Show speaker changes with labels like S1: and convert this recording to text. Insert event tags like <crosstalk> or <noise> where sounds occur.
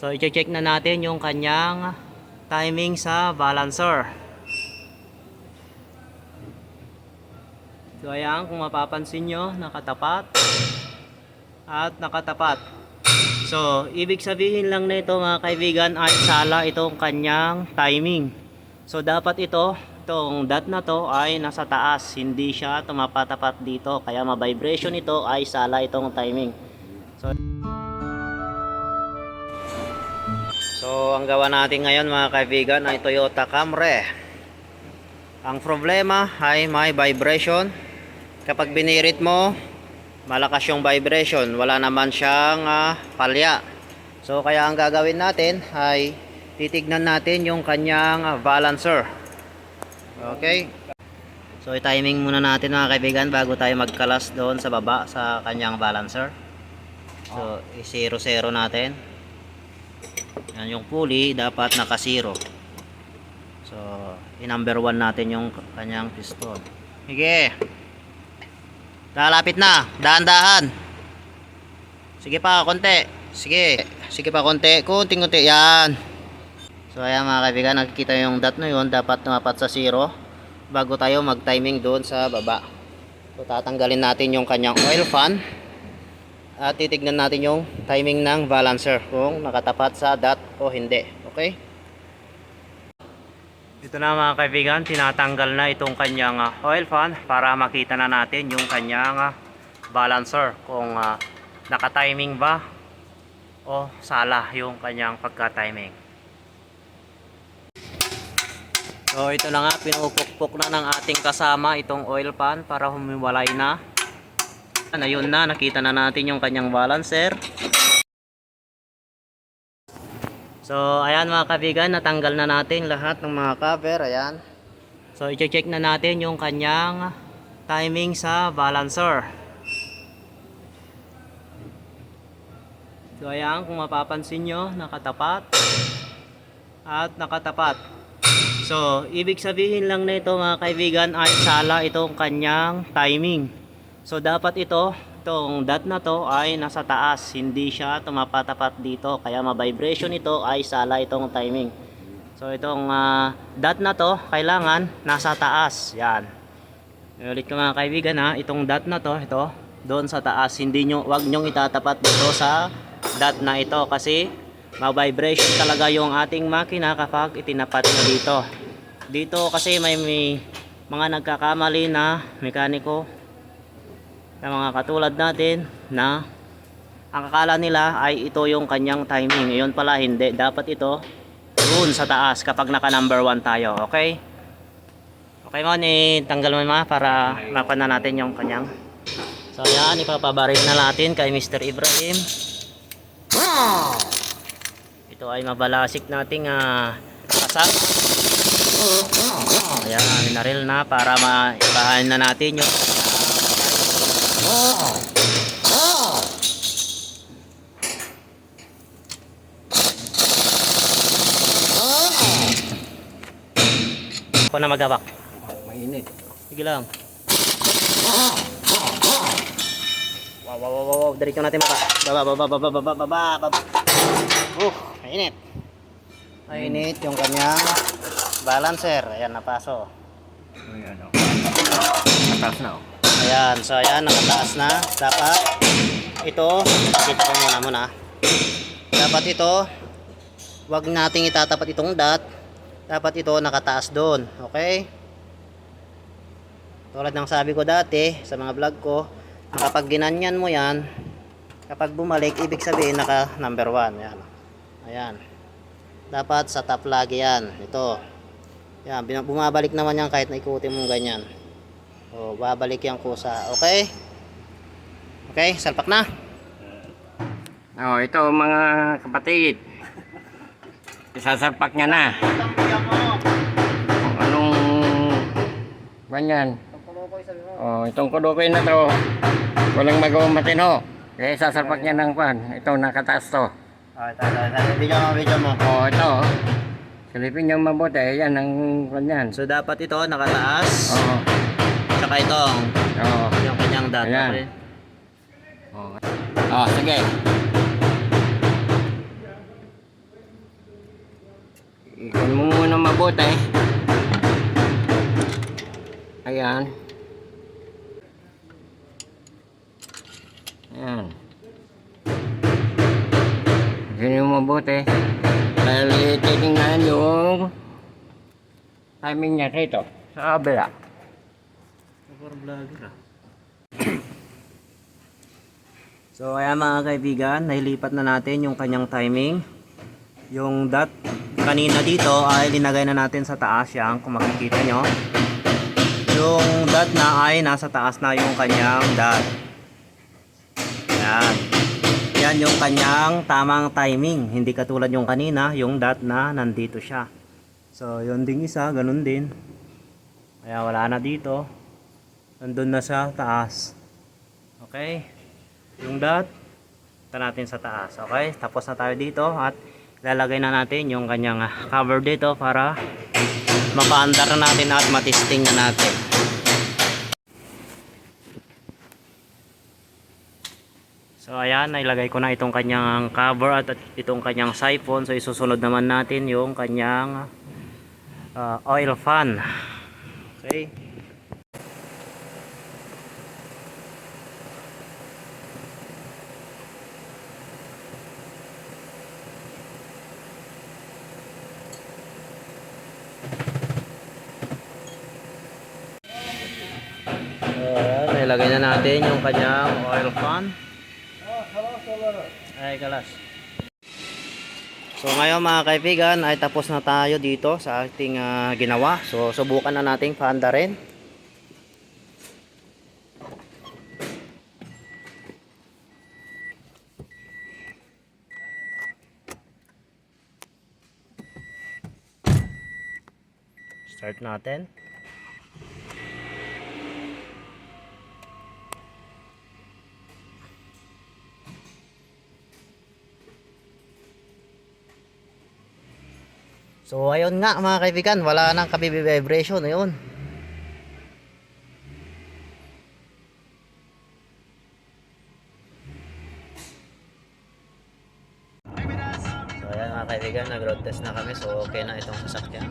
S1: So, i-check na natin yung kanyang timing sa balancer. So, ayan, kung mapapansin nyo, nakatapat. At nakatapat. So, ibig sabihin lang na ito mga kaibigan ay sala itong kanyang timing. So, dapat ito, itong dot na to ay nasa taas. Hindi siya tumapatapat dito. Kaya ma-vibration ito ay sala itong timing. So, So, ang gawa natin ngayon mga kaibigan ay Toyota Camry. Ang problema ay may vibration. Kapag binirit mo, malakas yung vibration. Wala naman siyang ah, palya. So, kaya ang gagawin natin ay titignan natin yung kanyang ah, balancer. Okay? So, i-timing muna natin mga kaibigan bago tayo magkalas doon sa baba sa kanyang balancer. So, i-0-0 natin. Yan yung pulley dapat naka zero. So, i-number 1 natin yung kanyang piston. Sige. Lalapit na. Dahan-dahan. Sige pa, konti. Sige. Sige pa, konti. Kunting-kunti. Yan. So, ayan mga kaibigan, nakikita yung dot na yun. Dapat tumapat sa zero bago tayo mag-timing doon sa baba. So, tatanggalin natin yung kanyang oil fan at titignan natin yung timing ng balancer kung nakatapat sa dot o hindi. Okay? Dito na mga kaibigan, tinatanggal na itong kanyang ah, oil fan para makita na natin yung kanyang ah, balancer kung ah, naka-timing ba o sala yung kanyang pagka-timing. So ito na nga, pinupukpok na ng ating kasama itong oil pan para humiwalay na. Ayun na, nakita na natin yung kanyang balancer. So, ayan mga kabigan, natanggal na natin lahat ng mga cover, ayan. So, i-check na natin yung kanyang timing sa balancer. So, ayan, kung mapapansin nyo, nakatapat. At nakatapat. So, ibig sabihin lang nito mga kaibigan ay sala itong kanyang timing. So dapat ito, itong dot na to ay nasa taas, hindi siya tumapatapat dito. Kaya ma-vibration ito ay sala itong timing. So itong ah, dot na to, kailangan nasa taas. Yan. Ulit ko mga kaibigan ha, itong dot na to, ito, doon sa taas. Hindi nyo, wag nyong itatapat dito sa dot na ito kasi ma-vibration talaga yung ating makina kapag itinapat nyo dito. Dito kasi may, may mga nagkakamali na mekaniko na mga katulad natin na ang akala nila ay ito yung kanyang timing. Ngayon pala hindi. Dapat ito doon sa taas kapag naka number 1 tayo. Okay? Okay mo ni tanggal mo ma para mapan na natin yung kanyang. So yan, ipapabaril na natin kay Mr. Ibrahim. Ito ay mabalasik nating uh, kasap. Ayan, minaril na para maibahan na natin yung Ako na magawak.
S2: Mainit.
S1: Sige lang. Wow, wow, wow, wow, wow. Diretso natin baba. Baba, baba, baba, baba, baba, baba. Uh, mainit. Mainit yung kanyang balancer. Ayan, napaso.
S2: Ayan o. Atas na o.
S1: Ayan, so ayan, nakataas na. Dapat ito, kita ko muna muna. Dapat ito, wag nating itatapat itong dot. Dapat ito nakataas doon. Okay? Tulad ng sabi ko dati sa mga vlog ko, na kapag ginanyan mo yan, kapag bumalik, ibig sabihin naka number 1. Ayan. Ayan. Dapat sa top lagi yan. Ito. Yan, bumabalik naman yan kahit naikutin mo ganyan. O, babalik yung kusa. Okay? Okay, salpak na.
S2: Oh, ito mga kapatid. Isasalpak niya na. Kung anong ganyan. Oh, itong kudukoy na to. Walang magawang matino. Kaya isasalpak niya ng pan. Ito nakataas to.
S1: Okay, tayo, tayo, tayo. Video mo, video mo.
S2: Oh, ito. oh. Silipin niyo mabuti. Yan ang ganyan.
S1: So, dapat ito nakataas.
S2: Oo.
S1: Tsaka itong,
S2: Oo.
S1: yung kanyang dot.
S2: Ayan. Oh. Oh, sige. Ikon mo muna mabuti. Ayan. Ayan. Ganyan mo mabuti. Dahil titingnan yung timing niya rito. Sa kabila.
S1: Parang vlogger ah. <clears throat> so ayan mga kaibigan, nailipat na natin yung kanyang timing. Yung dot kanina dito ay linagay na natin sa taas yan kung makikita nyo. Yung dot na ay nasa taas na yung kanyang dot. Yan. Yan yung kanyang tamang timing. Hindi katulad yung kanina, yung dot na nandito siya. So yun ding isa, ganun din. Kaya wala na dito nandun na sa taas. Okay? Yung dot, ito natin sa taas. Okay? Tapos na tayo dito at lalagay na natin yung kanyang cover dito para mapaandar na natin at matisting na natin. So ayan, nailagay ko na itong kanyang cover at itong kanyang siphon. So isusunod naman natin yung kanyang ah, oil fan. Okay? Ayan, nilagay na natin yung kanyang oil fan. Ay, kalas. So ngayon mga kaibigan ay tapos na tayo dito sa ating ah, ginawa. So subukan na nating paanda rin. Start natin. So ayun nga mga kaibigan, wala nang kabibi vibration ayun. So ayan mga kaibigan, nag-road test na kami so okay na itong sasakyan.